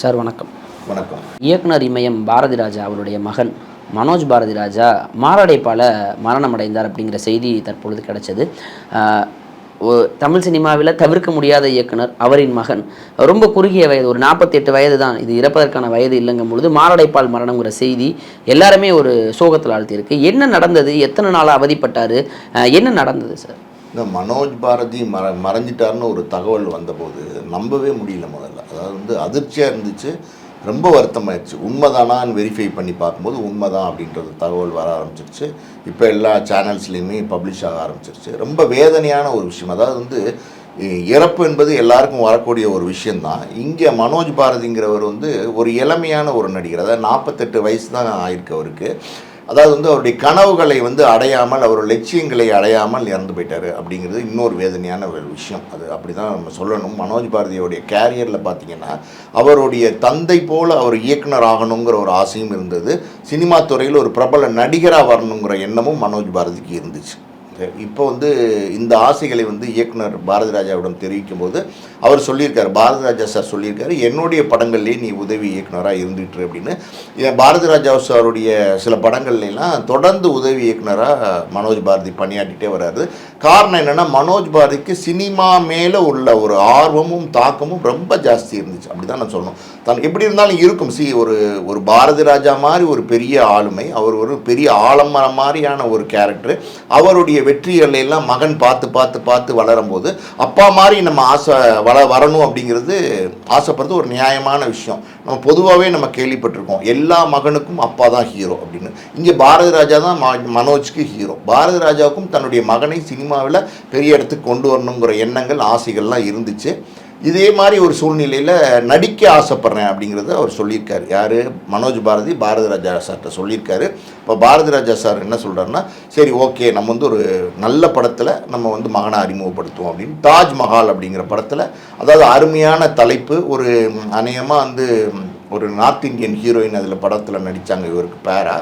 Sir வணக்கம். வணக்கம். இயக்குனர் இமயம் பாரதி ராஜா அவருடைய மகன் மனோஜ் பாரதி ராஜா மாரடைப்பால் மரணமடைந்தார் அப்படிங்கிற செய்தி தற்பொழுது கிடைச்சது. தமிழ் சினிமாவில் தவிர்க்க முடியாத இயக்குனர் அவரின் மகன். ரொம்ப குறுகிய வயது ஒரு நாற்பத்தெட்டு வயது தான். இது இறப்பதற்கான வயது இல்லைங்கும் பொழுது மாரடைப்பால் மரணங்கிற செய்தி எல்லாருமே ஒரு சோகத்தில் ஆழ்த்தியிருக்கு. என்ன நடந்தது? எத்தனை நாளாக அவதிப்பட்டார்? என்ன நடந்தது சார்? இந்த மனோஜ் பாரதி மற மறைஞ்சிட்டார்னு ஒரு தகவல் வந்தபோது நம்பவே முடியல முதல்ல. அதாவது வந்து அதிர்ச்சியாக இருந்துச்சு ரொம்ப வருத்தமாயிடுச்சு உண்மைதானான்னு வெரிஃபை பண்ணி பார்க்கும்போது உண்மைதான் அப்படின்றது தகவல் வர ஆரம்பிச்சிருச்சு. இப்போ எல்லா சேனல்ஸ்லேயுமே பப்ளிஷ் ஆக ஆரம்பிச்சிருச்சு. ரொம்ப வேதனையான ஒரு விஷயம். அதாவது வந்து இறப்பு என்பது எல்லாருக்கும் வரக்கூடிய ஒரு விஷயந்தான் இங்கே மனோஜ் பாரதிங்கிறவர் வந்து ஒரு இளமையான ஒரு நடிகர். அதாவது நாற்பத்தெட்டு வயசு தான் ஆயிருக்கு அவருக்கு. அதாவது வந்து அவருடைய கனவுகளை வந்து அடையாமல் அவர் லட்சியங்களை அடையாமல் இறந்து போயிட்டாரு அப்படிங்கிறது இன்னொரு வேதனையான ஒரு விஷயம். அது அப்படி தான் நம்ம சொல்லணும். மனோஜ் பாரதியோடைய கேரியரில் பார்த்தீங்கன்னா அவருடைய தந்தை போல் அவர் இயக்குனர் ஆகணுங்கிற ஒரு ஆசையும் இருந்தது. சினிமா துறையில் ஒரு பிரபல நடிகராக வரணுங்கிற எண்ணமும் மனோஜ் பாரதிக்கு இருந்துச்சு. இப்போ வந்து இந்த ஆசைகளை வந்து இயக்குனர் பாரதி ராஜாவிடம் தெரிவிக்கும் போது அவர் சொல்லியிருக்காரு பாரதி ராஜா சார் சொல்லியிருக்காரு என்னுடைய படங்கள்லேயே நீ உதவி இயக்குனராக இருந்துட்டு அப்படின்னு. ஏன் பாரதி ராஜா சாருடைய சில படங்கள்லாம் தொடர்ந்து உதவி இயக்குனராக மனோஜ் பாரதி பணியாற்றிட்டே வர்றாரு காரணம் என்னென்னா மனோஜ் பாரதிக்கு சினிமா மேலே உள்ள ஒரு ஆர்வமும் தாக்கமும் ரொம்ப ஜாஸ்தி இருந்துச்சு. அப்படி தான் நான் சொல்லணும். தான் எப்படி இருந்தாலும் இருக்கும். சி ஒரு ஒரு பாரதி ராஜா மாதிரி ஒரு பெரிய ஆளுமை அவர் ஒரு பெரிய ஆலமரம் மாதிரியான ஒரு கேரக்டர் அவருடைய வெற்றிகளை எல்லாம் மகன் பார்த்து பார்த்து பார்த்து வளரும்போது அப்பா மாதிரி நம்ம ஆசை வள வரணும் அப்படிங்கிறது ஆசைப்படுறது ஒரு நியாயமான விஷயம். நம்ம பொதுவாகவே நம்ம கேள்விப்பட்டிருக்கோம். எல்லா மகனுக்கும் அப்பா தான் ஹீரோ அப்படின்னு. இங்கே பாரதி ராஜா தான் மனோஜ்க்கு ஹீரோ பாரதி ராஜாவுக்கும் தன்னுடைய மகனை சினிமா சினிமாவில் பெரிய இடத்துக்கு கொண்டு வரணுங்கிற எண்ணங்கள் ஆசைகள்லாம் இருந்துச்சு. இதே மாதிரி ஒரு சூழ்நிலையில் நடிக்க ஆசைப்பட்றேன் அப்படிங்கிறத அவர் சொல்லியிருக்காரு. யார்? மனோஜ் பாரதி பாரதி ராஜா சார்கிட்ட சொல்லியிருக்காரு. இப்போ பாரதி ராஜா சார் என்ன சொல்கிறாருன்னா சரி ஓகே நம்ம வந்து ஒரு நல்ல படத்தில் நம்ம வந்து மகனை அறிமுகப்படுத்துவோம். அப்படின்னு. தாஜ்மஹால் அப்படிங்கிற படத்தில் அதாவது அருமையான தலைப்பு ஒரு அநேகமாக வந்து ஒரு நார்த் இந்தியன் ஹீரோயின் அதில் படத்தில் நடித்தாங்க இவருக்கு பேரா.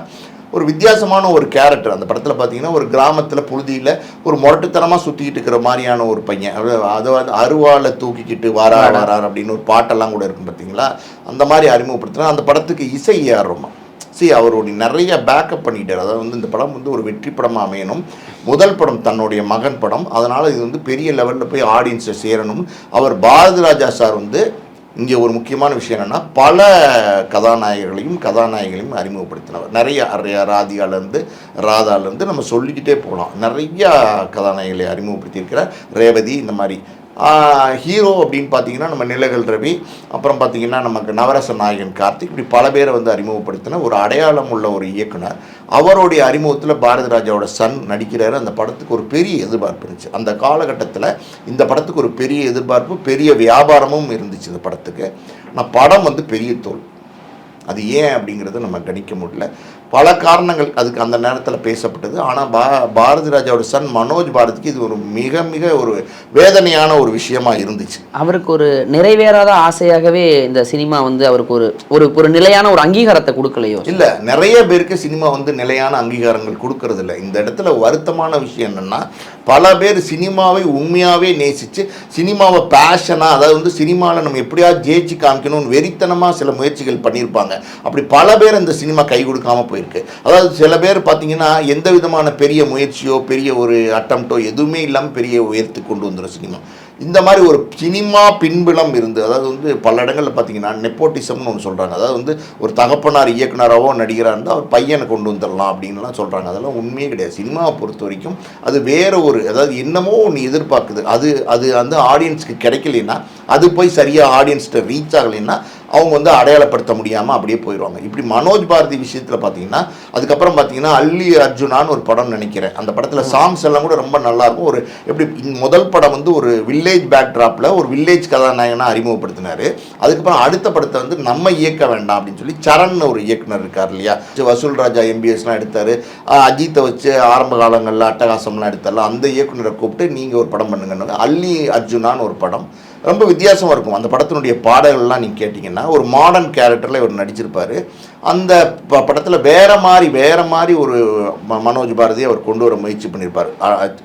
ஒரு வித்தியாசமான ஒரு கேரக்டர் அந்த படத்தில் பார்த்தீங்கன்னா ஒரு கிராமத்தில் புழுதியில் ஒரு முரட்டுத்தனமாக சுற்றிக்கிட்டு இருக்கிற மாதிரியான ஒரு பையன். அது- அதை வந்து அருவாளை தூக்கிக்கிட்டு வாரா வாரார் அப்படின்னு ஒரு பாட்டெல்லாம் கூட இருக்கும் பார்த்தீங்களா அந்த மாதிரி அறிமுகப்படுத்தினா அந்த படத்துக்கு இசை ஏறுமா. சி அவருடைய நிறைய பேக்கப் பண்ணிட்டார். அதாவது வந்து இந்த படம் வந்து ஒரு வெற்றி படமாக அமையணும். முதல் படம் தன்னுடைய மகன் படம். அதனால் இது வந்து பெரிய லெவலில் போய் ஆடியன்ஸை சேரணும். அவர் பாரதி ராஜா சார் வந்து இங்கே ஒரு முக்கியமான விஷயம் என்னென்னா பல கதாநாயகர்களையும் கதாநாயகர்களையும் அறிமுகப்படுத்தினவர். நிறைய அரையா ராதிகாலேருந்து ராதாலேருந்து நம்ம சொல்லிக்கிட்டே போகலாம். நிறையா கதாநாயகங்களை அறிமுகப்படுத்தியிருக்கிறார். ரேவதி இந்த மாதிரி. ஹீரோ அப்படின்னு பார்த்தீங்கன்னா நம்ம நிலகல் ரவி. அப்புறம் பார்த்தீங்கன்னா நமக்கு நவரச நாயகன் கார்த்திக். இப்படி பல பேரை வந்து அறிமுகப்படுத்தின ஒரு அடையாளம் உள்ள ஒரு இயக்குனர். அவருடைய அறிமுகத்தில் பாரதி ராஜாவோட சன் நடிக்கிறாரு. அந்த படத்துக்கு ஒரு பெரிய எதிர்பார்ப்பு இருந்துச்சு. அந்த காலகட்டத்தில் இந்த படத்துக்கு ஒரு பெரிய எதிர்பார்ப்பு பெரிய வியாபாரமும் இருந்துச்சு இந்த படத்துக்கு. ஆனால் படம் வந்து பெரிய தோல். அது ஏன் அப்படிங்கிறத நம்ம கணிக்க முடியல. பல காரணங்கள் அதுக்கு அந்த நேரத்தில் பேசப்பட்டது. ஆனால் பா பாரதி ராஜாவோட சன் மனோஜ் பாரதிக்கு இது ஒரு மிக மிக ஒரு வேதனையான ஒரு விஷயமா இருந்துச்சு. அவருக்கு ஒரு நிறைவேறாத ஆசையாகவே இந்த சினிமா வந்து அவருக்கு ஒரு ஒரு ஒரு நிலையான ஒரு அங்கீகாரத்தை கொடுக்கலையோ? இல்லை நிறைய பேருக்கு சினிமா வந்து நிலையான அங்கீகாரங்கள் கொடுக்கறது இல்ல இந்த இடத்துல வருத்தமான விஷயம் என்னன்னா பல பேர் சினிமாவை உண்மையாகவே நேசித்து சினிமாவை பேஷனாக அதாவது வந்து சினிமாவில் நம்ம எப்படியாவது ஜெயிச்சு காமிக்கணும்னு வெறித்தனமாக சில முயற்சிகள் பண்ணியிருப்பாங்க அப்படி பல பேர் இந்த சினிமா கை கொடுக்காம இருக்கு. அதாவது சில பேர் பார்த்தீங்கன்னா எந்த விதமான பெரிய முயற்சியோ பெரிய ஒரு அட்டம்ப்டோ எதுவுமே இல்லாமல் பெரிய உயர்த்து கொண்டு வந்துடும் சினிமா. இந்த மாதிரி ஒரு சினிமா பின்புலம் இருந்து அதாவது வந்து பல இடங்களில் பார்த்தீங்கன்னா நெப்போட்டிசம்னு ஒன்று சொல்கிறாங்க அதாவது வந்து ஒரு தகப்பனார் இயக்குனராவோ நடிகராக இருந்தால் அவர் பையனை கொண்டு வந்துடலாம் அப்படின்லாம் சொல்கிறாங்க அதெல்லாம் உண்மையே கிடையாது. சினிமாவை பொறுத்த வரைக்கும் அது வேற ஒரு அதாவது என்னமோ ஒன்று எதிர்பார்க்குது. அது அது வந்து ஆடியன்ஸ்க்கு கிடைக்கலைன்னா அது போய் சரியாக ஆடியன்ஸ்கிட்ட ரீச் ஆகலைன்னா அவங்க வந்து அடையாளப்படுத்த முடியாமல் அப்படியே போயிடுவாங்க. இப்படி மனோஜ் பாரதி விஷயத்தில் பார்த்தீங்கன்னா அதுக்கப்புறம் பார்த்தீங்கன்னா அல்லி அர்ஜுனான்னு ஒரு படம் நினைக்கிறேன். அந்த படத்தில் சாங்ஸ் எல்லாம் கூட ரொம்ப நல்லா இருக்கும். ஒரு எப்படி முதல் படம் வந்து ஒரு வில்லேஜ் பேக்ட்ராப்பில் ஒரு வில்லேஜ் கதாநாயகனாக அறிமுகப்படுத்தினார். அதுக்கப்புறம் அடுத்த படத்தை வந்து நம்ம இயக்க வேண்டாம் அப்படின்னு சொல்லி சரண் ஒரு இயக்குனர் இருக்கார் இல்லையா? வசூல் ராஜா எம்பிஎஸ்லாம் எடுத்தார். அஜித்தை வச்சு ஆரம்ப காலங்களில் அட்டகாசம்லாம் எடுத்தார்ல அந்த இயக்குனரை கூப்பிட்டு நீங்கள் ஒரு படம் பண்ணுங்கன்னு அல்லி அர்ஜுனான்னு ஒரு படம். ரொம்ப வித்தியாசமாக இருக்கும். அந்த படத்தினுடைய பாடல்கள்லாம் நீங்கள் கேட்டிங்கன்னா ஒரு மாடர்ன் கேரக்டரில் இவர் நடிச்சிருப்பார். அந்த படத்துல வேற மாதிரி வேற மாதிரி ஒரு மனோஜ் பாரதி அவர் கொண்டு வர முயற்சி பண்ணியிருப்பார்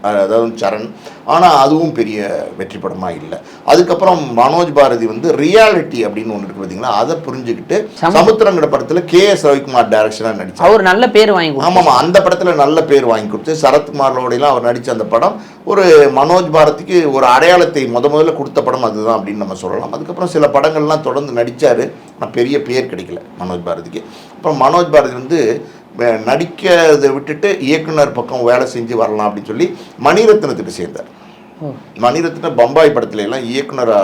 அதாவது சரண். ஆனா அதுவும் பெரிய வெற்றி படமா இல்லை. அதுக்கப்புறம் மனோஜ் பாரதி வந்து ரியாலிட்டி அப்படின்னு ஒன்று இருக்கு பார்த்தீங்களா அதை புரிஞ்சுக்கிட்டு சம- சமுத்திரங்கிற படத்துல கே எஸ் ரவிக்குமார் டைரக்ஷனாக நடிச்சார். அவர் நல்ல பேர் வாங்கி. ஆமாம் அந்த படத்துல நல்ல பேர் வாங்கி கொடுத்து சரத்குமாரோடையெல்லாம் அவர் நடிச்ச அந்த படம் ஒரு மனோஜ் பாரதிக்கு ஒரு அடையாளத்தை முத முதல்ல கொடுத்த படம் அதுதான் அப்படின்னு நம்ம சொல்லலாம். அதுக்கப்புறம் சில படங்கள்லாம் தொடர்ந்து நடித்தார் ஆனால் பெரிய பேர் கிடைக்கல மனோஜ் பாரதிக்கு. அப்புறம் மனோஜ் பாரதி வந்து நடிக்கிறதை விட்டுட்டு இயக்குனர் பக்கம் வேலை செஞ்சு வரலாம் அப்படின்னு சொல்லி மணிரத்னத்துக்கு சேர்ந்தார். மணிரத்ன பம்பாய் படத்துல எல்லாம் இயக்குனரா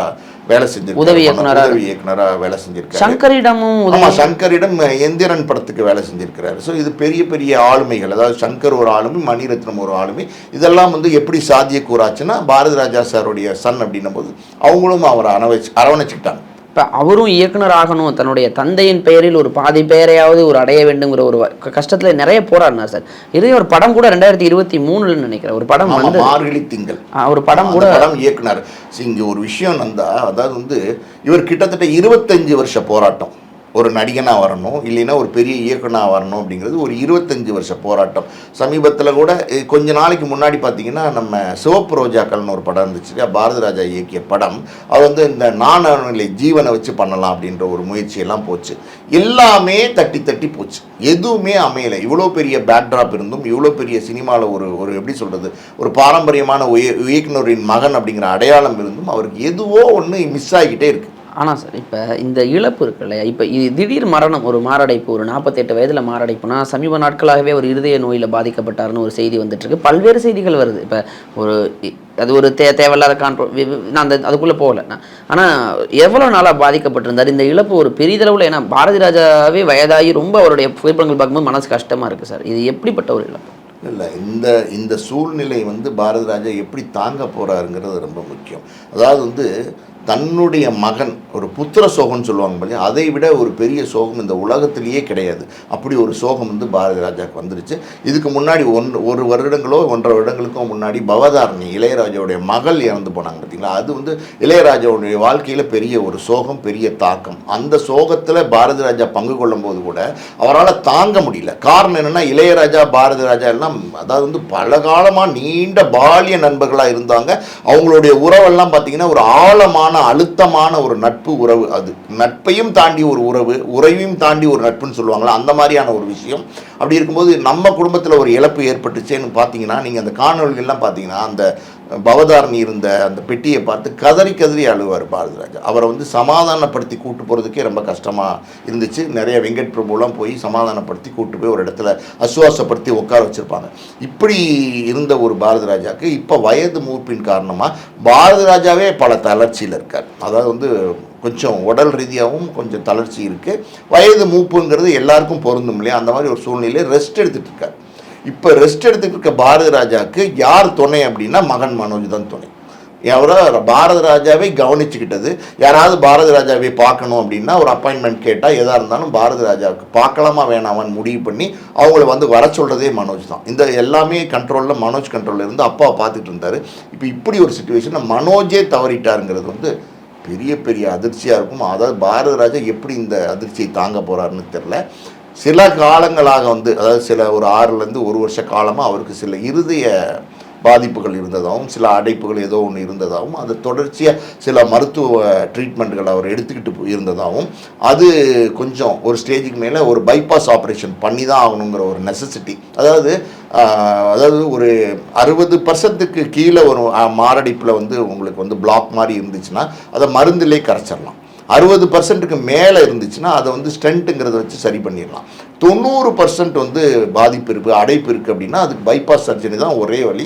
வேலை செஞ்சிருக்காரு. உதவி இயக்குனரா. உதவி இயக்குனரா வேலை செஞ்சிருக்காரு. சங்கரிடமும் ஆமா சங்கரிடம் எந்திரன் படத்துக்கு வேலை செஞ்சிருக்கிறாரு. ஸோ இது பெரிய பெரிய ஆளுமைகள். அதாவது சங்கர் ஒரு ஆளுமை மணிரத்னம் ஒரு ஆளுமை. இதெல்லாம் வந்து எப்படி சாத்தியக்கூறாச்சுன்னா பாரதி ராஜா சாருடைய சன் அப்படின்னும் போது அவங்களும் அவரை அரவணைச்சு அரவணைச்சுக்கிட்டாங்க. இப்போ அவரும் இயக்குனர் ஆகணும் தன்னுடைய தந்தையின் பெயரில் ஒரு பாதி பெயரையாவது ஒரு அடைய வேண்டுங்கிற ஒரு கஷ்டத்துல நிறைய போராடினார் சார். இதே ஒரு படம் கூட ரெண்டாயிரத்தி இருபத்தி மூணுல நினைக்கிறேன். ஒரு படம் வந்து மார்கழி திங்கள். ஒரு படம் கூட படம் இயக்குனர். இங்க ஒரு விஷயம் நந்தா அதாவது வந்து இவர் கிட்டத்தட்ட இருபத்தஞ்சு வருஷ போராட்டம். ஒரு நடிகனாக வரணும் இல்லைன்னா ஒரு பெரிய இயக்குனாக வரணும் அப்படிங்கிறது ஒரு இருபத்தஞ்சு வருஷ போராட்டம். சமீபத்தில் கூட கொஞ்ச நாளைக்கு முன்னாடி பார்த்தீங்கன்னா நம்ம சிவப்பு ரோஜாக்கள்னு ஒரு படம் இருந்துச்சு பாரதி ராஜா இயக்கிய படம். அது வந்து இந்த நாணநிலை ஜீவனை வச்சு பண்ணலாம் அப்படின்ற ஒரு முயற்சியெல்லாம் போச்சு. எல்லாமே தட்டி தட்டி போச்சு. எதுவுமே அமையலை. இவ்வளோ பெரிய பேக்ட்ராப் இருந்தும் இவ்வளோ பெரிய சினிமாவில் ஒரு ஒரு எப்படி சொல்கிறது ஒரு பாரம்பரியமான உய- இயக்குனரின் மகன் அப்படிங்கிற அடையாளம் இருந்தும் அவருக்கு எதுவோ ஒன்று மிஸ் ஆகிக்கிட்டே இருக்குது ஆனால் சார் இப்போ இந்த இழப்பு இருக்கு இல்லையா? இப்போ இது திடீர் மரணம் ஒரு மாரடைப்பு ஒரு நாற்பத்தெட்டு வயதில் மாரடைப்புனா சமீப நாட்களாகவே ஒரு இருதய நோயில் பாதிக்கப்பட்டாருன்னு ஒரு செய்தி வந்துட்டுருக்கு. பல்வேறு செய்திகள் வருது. இப்போ ஒரு அது ஒரு தே தேவையில்லாத கான்ட்ரோ நான் அந்த அதுக்குள்ளே போகலை. நான் ஆனால் எவ்வளோ நாளாக பாதிக்கப்பட்டிருந்தார்? இந்த இழப்பு ஒரு பெரிதளவில் ஏன்னா பாரதி ராஜாவே வயதாகி ரொம்ப அவருடைய புகைப்படங்கள் பார்க்கும்போது மனசு கஷ்டமாக இருக்குது சார். இது எப்படிப்பட்ட ஒரு இழப்பு? இல்லை இந்த இந்த சூழ்நிலை வந்து பாரதி ராஜா எப்படி தாங்க போகிறாருங்கிறது ரொம்ப முக்கியம். அதாவது வந்து தன்னுடைய மகன் ஒரு புத்திர சோகம்னு சொல்லுவாங்க பாருங்க அதை விட ஒரு பெரிய சோகம் இந்த உலகத்திலேயே கிடையாது. அப்படி ஒரு சோகம் வந்து பாரதி ராஜாவுக்கு வந்துருச்சு. இதுக்கு முன்னாடி ஒன் ஒரு வருடங்களோ ஒன்றரை வருடங்களுக்கோ முன்னாடி பவதாரணி இளையராஜாவுடைய மகள் இறந்து போனாங்க பார்த்தீங்களா அது வந்து இளையராஜாவுடைய வாழ்க்கையில் பெரிய ஒரு சோகம் பெரிய தாக்கம். அந்த சோகத்தில் பாரதி ராஜா பங்கு கொள்ளும் போது கூட அவரால் தாங்க முடியல. காரணம் என்னென்னா இளையராஜா பாரதி ராஜா எல்லாம் அதாவது வந்து பல காலமாக நீண்ட பாலிய நண்பர்களாக இருந்தாங்க. அவங்களுடைய உறவெல்லாம் பார்த்தீங்கன்னா ஒரு ஆழமான அழுத்தமான ஒரு நட்பு உறவு அது. நட்பையும் தாண்டி ஒரு உறவு உறவையும் தாண்டி ஒரு நட்புன்னு சொல்லுவாங்களா அந்த மாதிரியான ஒரு விஷயம். அப்படி இருக்கும்போது நம்ம குடும்பத்தில் ஒரு இழப்பு ஏற்பட்டுச்சேன்னு பார்த்தீங்கன்னா நீங்கள் அந்த காணொலிகள்லாம் பார்த்தீங்கன்னா அந்த பவதாரணி இருந்த அந்த பெட்டியை பார்த்து கதறி கதறி அழுவார் பாரதிராஜ். அவரை வந்து சமாதானப்படுத்தி கூட்டு போகிறதுக்கே ரொம்ப கஷ்டமாக இருந்துச்சு. நிறைய வெங்கட் பிரபுலாம் போய் சமாதானப்படுத்தி கூட்டு போய் ஒரு இடத்துல அசுவாசப்படுத்தி உட்கார வச்சுருப்பாங்க. இப்படி இருந்த ஒரு பாரதிராஜாவுக்கு இப்போ வயது மூப்பின் காரணமாக பாரதிராஜாவே பல தளர்ச்சியில் இருக்கார். அதாவது வந்து கொஞ்சம் உடல் ரீதியாகவும் கொஞ்சம் தளர்ச்சி இருக்குது வயது மூப்புங்கிறது எல்லாருக்கும் பொருந்தும் இல்லையா? அந்த மாதிரி ஒரு சூழ்நிலையில் ரெஸ்ட் எடுத்துகிட்டு இருக்கார் இப்போ ரெஸ்ட் எடுத்துகிட்டு இருக்க பாரதி ராஜாவுக்கு யார் துணை அப்படின்னா மகன் மனோஜ் தான் துணை. எவரோ பாரத ராஜாவை கவனிச்சுக்கிட்டது. யாராவது பாரதி ராஜாவை பார்க்கணும் அப்படின்னா ஒரு அப்பாயின்மெண்ட் கேட்டால் எதாக இருந்தாலும் பாரத ராஜாவுக்கு பார்க்கலாமா வேணாமான்னு முடிவு பண்ணி அவங்கள வந்து வர சொல்கிறதே மனோஜ் தான் இந்த எல்லாமே கண்ட்ரோலில் மனோஜ் கண்ட்ரோலில் இருந்து அப்பா பார்த்துட்டு இருந்தார். இப்போ இப்படி ஒரு சுச்சுவேஷனில் மனோஜே தவறிட்டாருங்கிறது வந்து பெரிய பெரிய அதிர்ச்சியாக இருக்கும். அதாவது பாரத ராஜா எப்படி இந்த அதிர்ச்சியை தாங்க போகிறாருன்னு தெரில சில காலங்களாக வந்து அதாவது சில ஒரு ஆறுலேருந்து ஒரு வருஷ காலமாக அவருக்கு சில இருதய பாதிப்புகள் இருந்ததாகவும் சில அடைப்புகள் ஏதோ ஒன்று இருந்ததாகவும் அது தொடர்ச்சியாக சில மருத்துவ ட்ரீட்மெண்ட்டுகள் அவர் எடுத்துக்கிட்டு இருந்ததாகவும் அது கொஞ்சம் ஒரு ஸ்டேஜுக்கு மேலே ஒரு பைபாஸ் ஆப்ரேஷன் பண்ணி தான் ஆகணுங்கிற ஒரு நெசசிட்டி அதாவது அதாவது ஒரு அறுபது பர்சன்ட்டுக்கு கீழே ஒரு மாரடைப்பில் வந்து உங்களுக்கு வந்து பிளாக் மாதிரி இருந்துச்சுன்னா அதை மருந்திலே கரைச்சிடலாம். அறுபது பர்சன்ட்டுக்கு மேலே இருந்துச்சுன்னா அதை வந்து ஸ்டென்ட்டுங்கிறத வச்சு சரி பண்ணிடலாம். தொண்ணூறு பர்சன்ட் வந்து பாதிப்பு இருக்குது அடைப்பு இருக்குது அப்படின்னா அதுக்கு பைபாஸ் சர்ஜரி தான் ஒரே வழி.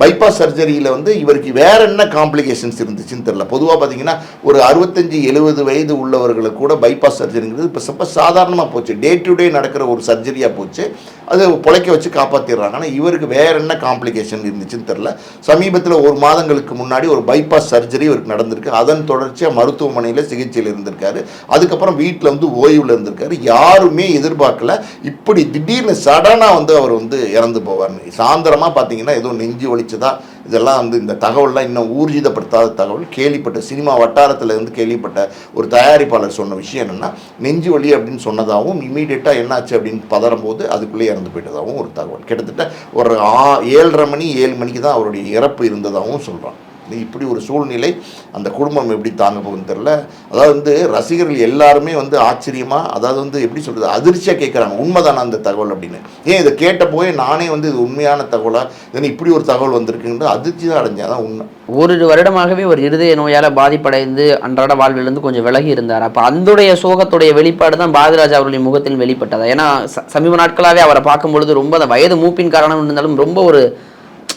பைபாஸ் சர்ஜரியில் வந்து இவருக்கு வேற என்ன காம்ப்ளிகேஷன்ஸ் இருந்துச்சுன்னு தெரியல. பொதுவாக பார்த்தீங்கன்னா ஒரு அறுபத்தஞ்சு எழுபது வயது உள்ளவர்களுக்கு கூட பைபாஸ் சர்ஜரிங்கிறது இப்போ ரொம்ப சாதாரணமாக போச்சு. டே டு டே நடக்கிற ஒரு சர்ஜரியாக போச்சு. அது பிழைக்க வச்சு காப்பாற்றிடுறாங்க ஆனால் இவருக்கு வேற என்ன காம்ப்ளிகேஷன் இருந்துச்சுன்னு தெரில சமீபத்தில் ஒரு மாதங்களுக்கு முன்னாடி ஒரு பைபாஸ் சர்ஜரி இவருக்கு நடந்திருக்கு. அதன் தொடர்ச்சியாக மருத்துவமனையில் சிகிச்சையில் இருந்திருக்காரு. அதுக்கப்புறம் வீட்டில் வந்து ஓய்வில் இருந்திருக்காரு. யாருமே எதிர்பார்க்கல. இப்படி திடீர்னு சடனாக வந்து அவர் வந்து இறந்து போவார் சாயந்தரமாக பார்த்தீங்கன்னா ஏதோ நெஞ்சு வலி செலவழிச்சதா இதெல்லாம் வந்து இந்த தகவல்லாம் இன்னும் ஊர்ஜிதப்படுத்தாத தகவல். கேள்விப்பட்ட சினிமா வட்டாரத்தில் இருந்து கேள்விப்பட்ட ஒரு தயாரிப்பாளர் சொன்ன விஷயம் என்னென்னா நெஞ்சு வலி அப்படின்னு சொன்னதாகவும் இமீடியட்டாக என்னாச்சு அப்படின்னு பதறும்போது அதுக்குள்ளே இறந்து போயிட்டதாகவும் ஒரு தகவல். கிட்டத்தட்ட ஒரு ஆ ஏழரை மணி ஏழு மணிக்கு தான் அவருடைய இறப்பு இருந்ததாகவும் சொல்கிறான் இது இப்படி ஒரு சூழ்நிலை அந்த குடும்பம் எப்படி தாங்க போகுதுன்னு தெரில அதாவது வந்து ரசிகர்கள் எல்லாருமே வந்து ஆச்சரியமாக அதாவது வந்து எப்படி சொல்கிறது அதிர்ச்சியாக கேட்குறாங்க உண்மைதானா அந்த தகவல் அப்படின்னு. ஏன் இதை கேட்ட போய் நானே வந்து இது உண்மையான தகவலாக இதனை இப்படி ஒரு தகவல் வந்திருக்குன்னு அதிர்ச்சி தான் அடைஞ்சேன் அதான் உண்மை. ஒரு வருடமாகவே ஒரு இருதய நோயால் பாதிப்படைந்து அன்றாட வாழ்விலிருந்து கொஞ்சம் விலகி இருந்தார். அப்போ அந்துடைய சோகத்துடைய வெளிப்பாடு தான் பாரதிராஜா அவர்களின் முகத்தில் வெளிப்பட்டதா. ஏன்னா சமீப நாட்களாகவே அவரை பார்க்கும் பொழுது ரொம்ப அந்த வயது மூப்பின் காரணம் இருந்தாலும் ரொம்ப ஒரு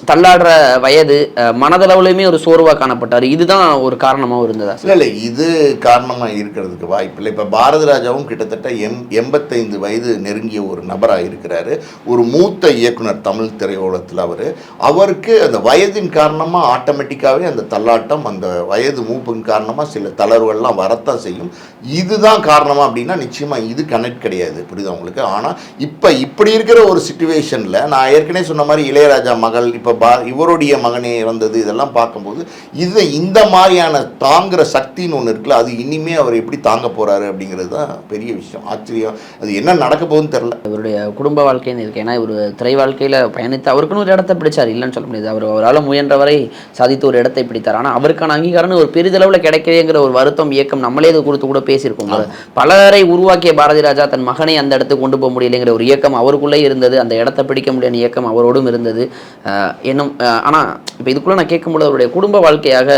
தள்ளாடுற வயது மனதளவுலையுமே ஒரு சோர்வாக காணப்பட்டார். இதுதான் ஒரு காரணமாக இருந்ததா இல்லை இல்லை இது காரணமாக இருக்கிறதுக்கு வாய்ப்பில்லை இப்போ பாரதி ராஜாவும் கிட்டத்தட்ட எம் எண்பத்தைந்து வயது நெருங்கிய ஒரு நபராக இருக்கிறாரு. ஒரு மூத்த இயக்குனர் தமிழ் திரையுலகத்தில் அவர். அவருக்கு அந்த வயதின் காரணமாக ஆட்டோமேட்டிக்காகவே அந்த தள்ளாட்டம் அந்த வயது மூப்பின் காரணமாக சில தளர்வுகள்லாம் வரத்தான் செய்யும். இதுதான் காரணமாக அப்படின்னா நிச்சயமாக இது கனெக்ட் கிடையாது. புரியுது அவங்களுக்கு ஆனால் இப்போ இப்படி இருக்கிற ஒரு சுச்சுவேஷனில் நான் ஏற்கனவே சொன்ன மாதிரி இளையராஜா மகள் இப்போ பா இவருடைய மகனே வந்தது இதெல்லாம் பார்க்கும்போது இது இந்த மாதிரியான தாங்குற சக்தின்னு ஒன்று இருக்குல்ல அது இனிமே அவர் எப்படி தாங்க போறாரு அப்படிங்கிறது தான் பெரிய விஷயம். ஆச்சரியம். அது என்ன நடக்க போகுதுன்னு தெரில இவருடைய குடும்ப வாழ்க்கைன்னு இருக்கு? ஏன்னா இவர் திரை வாழ்க்கையில் பயணித்து அவருக்குன்னு ஒரு இடத்தை பிடிச்சார் இல்லைன்னு சொல்ல முடியாது. அவர் அவரால் முயன்றவரை சாதித்து ஒரு இடத்தை பிடித்தார். ஆனால் அவருக்கான அங்கீகாரம் ஒரு பெரிதளவில் கிடைக்கவேங்கிற ஒரு வருத்தம் இயக்கம் நம்மளே இது கொடுத்து கூட பேசியிருக்கோம். பலரை உருவாக்கிய பாரதி ராஜா தன் மகனை அந்த இடத்துக்கு கொண்டு போக முடியலைங்கிற ஒரு இயக்கம் அவருக்குள்ளே இருந்தது அந்த இடத்தை பிடிக்க முடியாத இயக்கம் அவரோடும் இருந்தது. இன்னும் ஆனால் இப்போ இதுக்குள்ளே நான் கேட்கும்போது அவருடைய குடும்ப வாழ்க்கையாக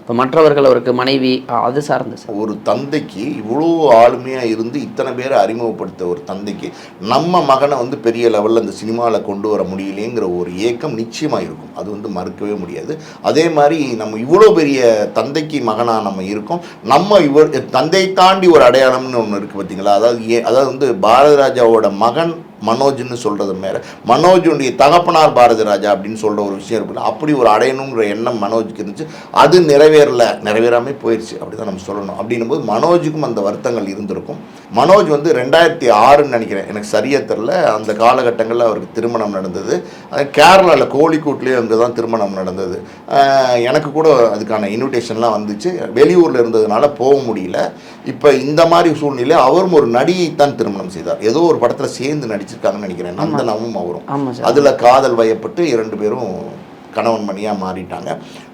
இப்போ மற்றவர்கள் அவருக்கு மனைவி அது சார்ந்து ஒரு தந்தைக்கு இவ்வளோ ஆளுமையாக இருந்து இத்தனை பேரை அறிமுகப்படுத்த ஒரு தந்தைக்கு நம்ம மகனை வந்து பெரிய லெவலில் அந்த சினிமாவில் கொண்டு வர முடியலேங்கிற ஒரு ஏக்கம் நிச்சயமாக இருக்கும். அது வந்து மறுக்கவே முடியாது. அதே மாதிரி நம்ம இவ்வளோ பெரிய தந்தைக்கு மகனாக நம்ம இருக்கோம். நம்ம இவர் தந்தை தாண்டி ஒரு அடையாளம்னு ஒன்று இருக்குது பார்த்தீங்களா அதாவது ஏ அதாவது வந்து பாரதராஜாவோட மகன் மனோஜ்னு சொல்கிறது மேலே. மனோஜுடைய தகப்பனார் பாரதி ராஜா அப்படின்னு சொல்கிற ஒரு விஷயம் இருக்குல்ல அப்படி ஒரு அடையணுங்கிற எண்ணம் மனோஜுக்கு இருந்துச்சு. அது நிறைவேறல நிறைவேறாமல் போயிடுச்சு அப்படி தான் நம்ம சொல்லணும். அப்படின்னும் போது மனோஜுக்கும் அந்த வருத்தங்கள் இருந்திருக்கும். மனோஜ் வந்து ரெண்டாயிரத்தி ஆறுன்னு நினைக்கிறேன். எனக்கு சரியாக தெரில அந்த காலகட்டங்களில் அவருக்கு திருமணம் நடந்தது. கேரளாவில் கோழிக்கூட்லேயே அங்கே தான் திருமணம் நடந்தது. எனக்கு கூட அதுக்கான இன்விடேஷன்லாம் வந்துச்சு. வெளியூரில் இருந்ததுனால போக முடியல. இப்போ இந்த மாதிரி சூழ்நிலை அவரும் ஒரு நடிகைத்தான் திருமணம் செய்தார். ஏதோ ஒரு படத்தில் சேர்ந்து நடிச்சிருக்காங்கன்னு நினைக்கிறேன். நந்தனாவும் அவரும் அதில் காதல் வயப்பட்டு இரண்டு பேரும் கணவன் மணியாக மாறிட்டாங்க.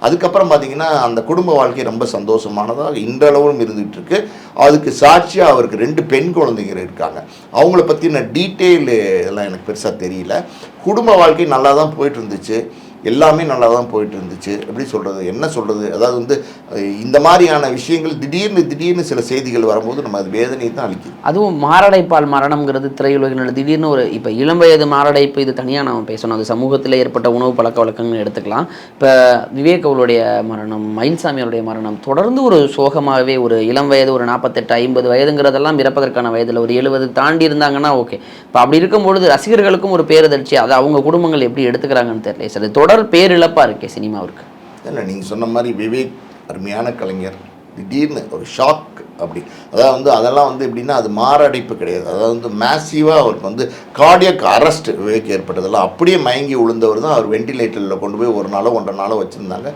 அதுக்கப்புறம் பார்த்தீங்கன்னா அந்த குடும்ப வாழ்க்கை ரொம்ப சந்தோஷமானதாக இன்றளவும் இருந்துகிட்டு இருக்கு அதுக்கு சாட்சியாக அவருக்கு ரெண்டு பெண் குழந்தைங்க இருக்காங்க. அவங்கள பற்றின டீட்டெயில் எல்லாம் எனக்கு பெருசாக தெரியல. குடும்ப வாழ்க்கை நல்லா தான் போயிட்டு இருந்துச்சு. எல்லாமே நல்லா தான் போயிட்டு இருந்துச்சு எப்படி சொல்கிறது என்ன சொல்கிறது அதாவது வந்து இந்த மாதிரியான விஷயங்கள் திடீர்னு திடீர்னு சில செய்திகள் வரும்போது நம்ம அது வேதனையை தான் அளிக்குது. அதுவும் மாரடைப்பால் மரணம்ங்கிறது திரையுலகில் திடீர்னு ஒரு இப்போ இளம் வயது மாரடைப்பு இது தனியாக நம்ம பேசணும். அது சமூகத்தில் ஏற்பட்ட உணவு பழக்க வழக்கங்கள் எடுத்துக்கலாம். இப்போ விவேக் அவருடைய மரணம் மயில்சாமி அவருடைய மரணம் தொடர்ந்து ஒரு சோகமாகவே ஒரு இளம் வயது ஒரு நாற்பத்தெட்டு ஐம்பது வயதுங்கிறதெல்லாம் இறப்பதற்கான வயதில் ஒரு எழுபது தாண்டி இருந்தாங்கன்னா ஓகே இப்போ அப்படி இருக்கும்பொழுது ரசிகர்களுக்கும் ஒரு பேரதிர்ச்சி அதை அவங்க குடும்பங்கள் எப்படி எடுத்துக்கிறாங்கன்னு தெரியல. சார் தொடர் தொடர் பேரிழப்பாக இருக்கே சினிமாவிற்கு இல்லை நீங்கள் சொன்ன மாதிரி விவேக் அருமையான கலைஞர் திடீர்னு ஒரு ஷாக் அப்படி. அதாவது வந்து அதெல்லாம் வந்து எப்படின்னா அது மாரடைப்பு கிடையாது. அதாவது வந்து மேசிவாக அவருக்கு வந்து கார்டியக் அரெஸ்ட் விவேக் ஏற்பட்டதெல்லாம் அப்படியே மயங்கி விழுந்தவர் தான் அவர் வெண்டிலேட்டரில் கொண்டு போய் ஒரு நாளோ ஒன்றரை நாளோ வச்சுருந்தாங்க.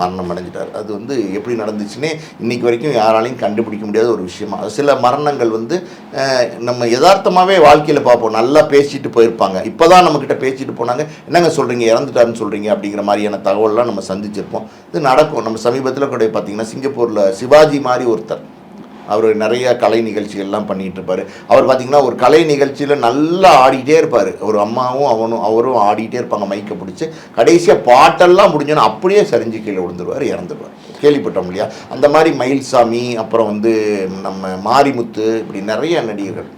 மரணம் அடைஞ்சிட்டார் அது வந்து எப்படி நடந்துச்சுன்னே இன்னைக்கு வரைக்கும் யாராலையும் கண்டுபிடிக்க முடியாத ஒரு விஷயமா. அது சில மரணங்கள் வந்து நம்ம யதார்த்தமாகவே வாழ்க்கையில் பார்ப்போம். நல்லா பேசிட்டு போயிருப்பாங்க. இப்போ தான் நம்மக்கிட்ட பேசிட்டு போனாங்க. என்னங்க சொல்கிறீங்க இறந்துட்டாருன்னு சொல்கிறீங்க அப்படிங்கிற மாதிரியான தகவல்லாம் நம்ம சந்திச்சிருப்போம். இது நடக்கும். நம்ம சமீபத்தில் கூட பார்த்தீங்கன்னா சிங்கப்பூரில் சிவாஜி மாதிரி ஒருத்தர். அவர் நிறைய கலை நிகழ்ச்சிகள்லாம் பண்ணிகிட்டு இருப்பார் அவர் பார்த்தீங்கன்னா ஒரு கலை நிகழ்ச்சியில் நல்லா ஆடிட்டே இருப்பார். ஒரு அம்மாவும் அவனும் அவரும் ஆடிட்டே இருப்பாங்க மைக்கை பிடிச்சி. கடைசியாக பாட்டெல்லாம் முடிஞ்சோன்னு அப்படியே சரிஞ்சு கீழே விழுந்துருவார் இறந்துருவார். கேள்விப்பட்டோம் இல்லையா? அந்த மாதிரி மயில்சாமி அப்புறம் வந்து நம்ம மாரிமுத்து இப்படி நிறைய நடிகர்கள்.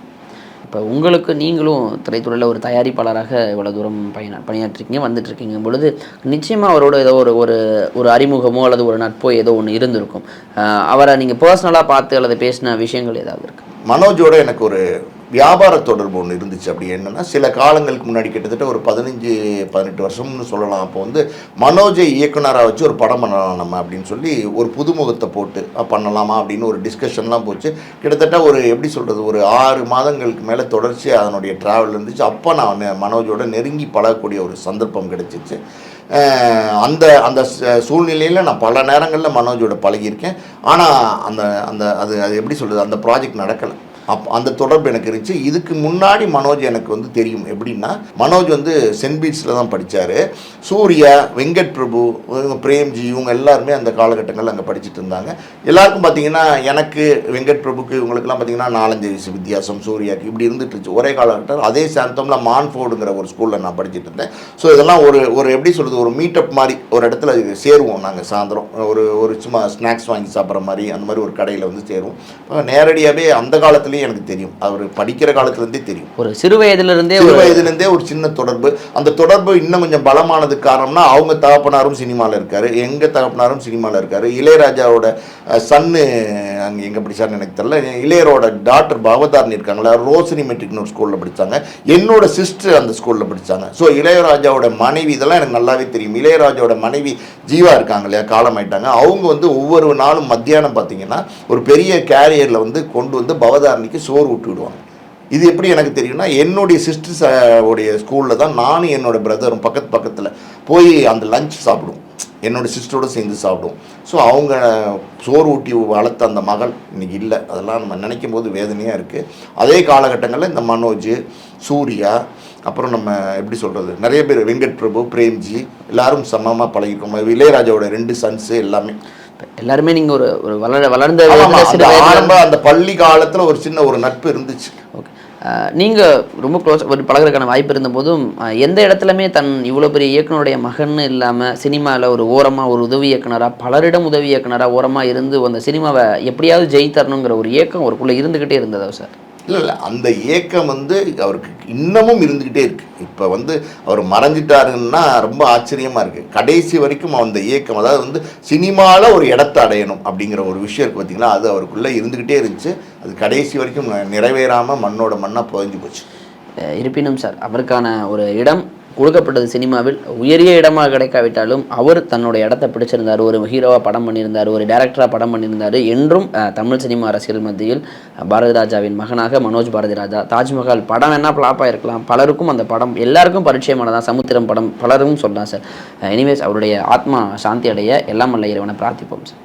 இப்போ உங்களுக்கு நீங்களும் திரைத்துறையில் ஒரு தயாரிப்பாளராக இவ்வளோ தூரம் பயண பணியாற்றிருக்கீங்க வந்துட்டுருக்கீங்க பொழுது நிச்சயமாக அவரோட ஏதோ ஒரு ஒரு ஒரு அறிமுகமோ அல்லது ஒரு நட்போ ஏதோ ஒன்று இருந்திருக்கும். அவரை நீங்கள் பர்சனலாக பார்த்து அல்லது பேசின விஷயங்கள் ஏதாவது இருக்கு? மனோஜோட எனக்கு ஒரு வியாபார தொடர்பு ஒன்று இருந்துச்சு. அப்படி என்னென்னா சில காலங்களுக்கு முன்னாடி கிட்டத்தட்ட ஒரு பதினஞ்சு பதினெட்டு வருஷம்னு சொல்லலாம். அப்போ வந்து மனோஜை இயக்குனராக வச்சு ஒரு படம் பண்ணலாம் நம்ம அப்படின்னு சொல்லி ஒரு புதுமுகத்தை போட்டு பண்ணலாமா? அப்படின்னு ஒரு டிஸ்கஷன்லாம் போச்சு. கிட்டத்தட்ட ஒரு எப்படி சொல்கிறது ஒரு ஆறு மாதங்களுக்கு மேலே தொடர்ச்சியாக அதனுடைய ட்ராவல் இருந்துச்சு. அப்போ நான் மனோஜோட நெருங்கி பழகக்கூடிய ஒரு சந்தர்ப்பம் கிடைச்சிச்சு. அந்த அந்த சூழ்நிலையில் நான் பல நேரங்களில் மனோஜோட பழகியிருக்கேன். ஆனால் அந்த அந்த அது அது எப்படி சொல்கிறது அந்த ப்ராஜெக்ட் நடக்கலை. அப் அந்த தொடர்பு எனக்கு இருந்துச்சு. இதுக்கு முன்னாடி மனோஜ் எனக்கு வந்து தெரியும். எப்படின்னா மனோஜ் வந்து சென்ட் பீட்ஸில் தான் படித்தார் சூர்யா வெங்கட் பிரபு பிரேம்ஜி இவங்க எல்லாருமே அந்த காலகட்டங்களில் அங்கே படிச்சுட்டு இருந்தாங்க. எல்லாருக்கும் பார்த்தீங்கன்னா எனக்கு வெங்கட் பிரபுக்கு இவங்களுக்குலாம் பார்த்தீங்கன்னா நாலஞ்சு வயசு வித்தியாசம். சூர்யாக்கு இப்படி இருந்துட்டு இருந்துச்சு. ஒரே காலகட்டம். அதே சாந்தம்ல மான்ஃபோர்டுங்கிற ஒரு ஸ்கூலில் நான் படிச்சுட்டு இருந்தேன். ஸோ இதெல்லாம் ஒரு ஒரு எப்படி சொல்கிறது ஒரு மீட்டப் மாதிரி ஒரு இடத்துல சேருவோம் நாங்கள் சாயந்தரம். ஒரு ஒரு சும்மா ஸ்நாக்ஸ் வாங்கி சாப்பிட்ற மாதிரி அந்த மாதிரி ஒரு கடையில் வந்து சேருவோம். நேரடியாகவே அந்த காலத்தில் காலத்துலேயே எனக்கு தெரியும். அவர் படிக்கிற காலத்துலேருந்தே தெரியும். ஒரு சிறு வயதிலிருந்தே சிறு வயதுலேருந்தே ஒரு சின்ன தொடர்பு. அந்த தொடர்பு இன்னும் கொஞ்சம் பலமானதுக்கு காரணம்னா அவங்க தகப்பனாரும் சினிமாவில் இருக்காரு. எங்க தகப்பனாரும் சினிமாவில் இருக்காரு. இளையராஜாவோட சன்னு அங்கே எங்கே படிச்சாருன்னு எனக்கு தெரியல. இளையரோட டாக்டர் பவதாரணி இருக்காங்களா ரோசினி மெட்ரிக்னு ஒரு ஸ்கூலில் படிச்சாங்க. என்னோட சிஸ்டர் அந்த ஸ்கூலில் படிச்சாங்க. ஸோ இளையராஜாவோட மனைவி இதெல்லாம் எனக்கு நல்லாவே தெரியும். இளையராஜாவோட மனைவி ஜீவா இருக்காங்க இல்லையா காலமாயிட்டாங்க அவங்க வந்து ஒவ்வொரு நாளும் மத்தியானம் பார்த்தீங்கன்னா ஒரு பெரிய கேரியரில் வந்து கொண்டு வந்து பவதாரணிக்கு சோறு விட்டு விடுவாங்க. இது எப்படி எனக்கு தெரியும்னா என்னுடைய சிஸ்டர்ஸ் உடைய ஸ்கூலில் தான் நானும் என்னோட பிரதரும் பக்கத்து பக்கத்தில் போய் அந்த லஞ்ச் சாப்பிடுவோம். என்னோட சிஸ்டரோட சேர்ந்து சாப்பிடுவோம். ஸோ அவங்க சோறு ஊட்டி வளர்த்த அந்த மகள் இன்னைக்கு இல்லை. அதெல்லாம் நம்ம நினைக்கும் போது வேதனையாக இருக்குது அதே காலகட்டங்களில் இந்த மனோஜ் சூர்யா அப்புறம் நம்ம எப்படி சொல்கிறது நிறைய பேர் வெங்கட் பிரபு பிரேம்ஜி எல்லாரும் சமமாக பழகிருக்கோம். இளையராஜாவோட ரெண்டு சன்ஸு எல்லாமே. எல்லாருமே நீங்க ஒரு ஒரு வளர வளர்ந்த ஆரம்ப அந்த பள்ளி காலத்தில் ஒரு சின்ன ஒரு நட்பு இருந்துச்சு. ஓகே நீங்கள் ரொம்ப க்ளோஸ் ஒரு பழகுறதுக்கான வாய்ப்பு இருந்தபோதும் எந்த இடத்துலையுமே தன் இவ்வளோ பெரிய இயக்குனருடைய மகன் இல்லாமல் சினிமாவில் ஒரு ஓரமாக ஒரு உதவி இயக்குனராக பலரிடம் உதவி இயக்குனராக ஓரமாக இருந்து அந்த சினிமாவை எப்படியாவது ஜெயித்தரணுங்கிற ஒரு இயக்கம் அவருக்குள்ளே இருந்துக்கிட்டே இருந்ததா சார்? இல்லை இல்லை. அந்த ஏக்கம் வந்து அவருக்கு இன்னமும் இருந்துக்கிட்டே இருக்குது இப்போ வந்து அவர் மறைஞ்சிட்டாருன்னா ரொம்ப ஆச்சரியமாக இருக்குது கடைசி வரைக்கும் அந்த இயக்கம் அதாவது வந்து சினிமாவில் ஒரு இடத்த அடையணும் அப்படிங்கிற ஒரு விஷயம் இருக்குது பார்த்தீங்களா அது அவருக்குள்ளே இருந்துக்கிட்டே இருந்துச்சு. அது கடைசி வரைக்கும் நிறைவேறாமல் மண்ணோட மண்ணாக புதஞ்சு போச்சு. இருப்பினும் சார் அவருக்கான ஒரு இடம் கொடுக்கப்பட்டது சினிமாவில் உயரிய இடமாக கிடைக்காவிட்டாலும் அவர் தன்னுடைய இடத்த பிடிச்சிருந்தார் ஒரு ஹீரோவாக படம் பண்ணியிருந்தார் ஒரு டேரக்டராக படம் பண்ணியிருந்தார் என்றும் தமிழ் சினிமா அரசியல் மத்தியில் பாரதி ராஜாவின் மகனாக மனோஜ் பாரதி ராஜா தாஜ்மஹால் படம் வேணால் ஃப்ளாப்பாக இருக்கலாம் பலருக்கும் அந்த படம் எல்லாருக்கும் பரிச்சயமானதான் சமுத்திரம் படம் பலரும் சொல்லலாம் சார். எனிவேஸ் அவருடைய ஆத்மா சாந்தி அடைய எல்லாம் வல்ல இறைவனை பிரார்த்திப்போம் சார்.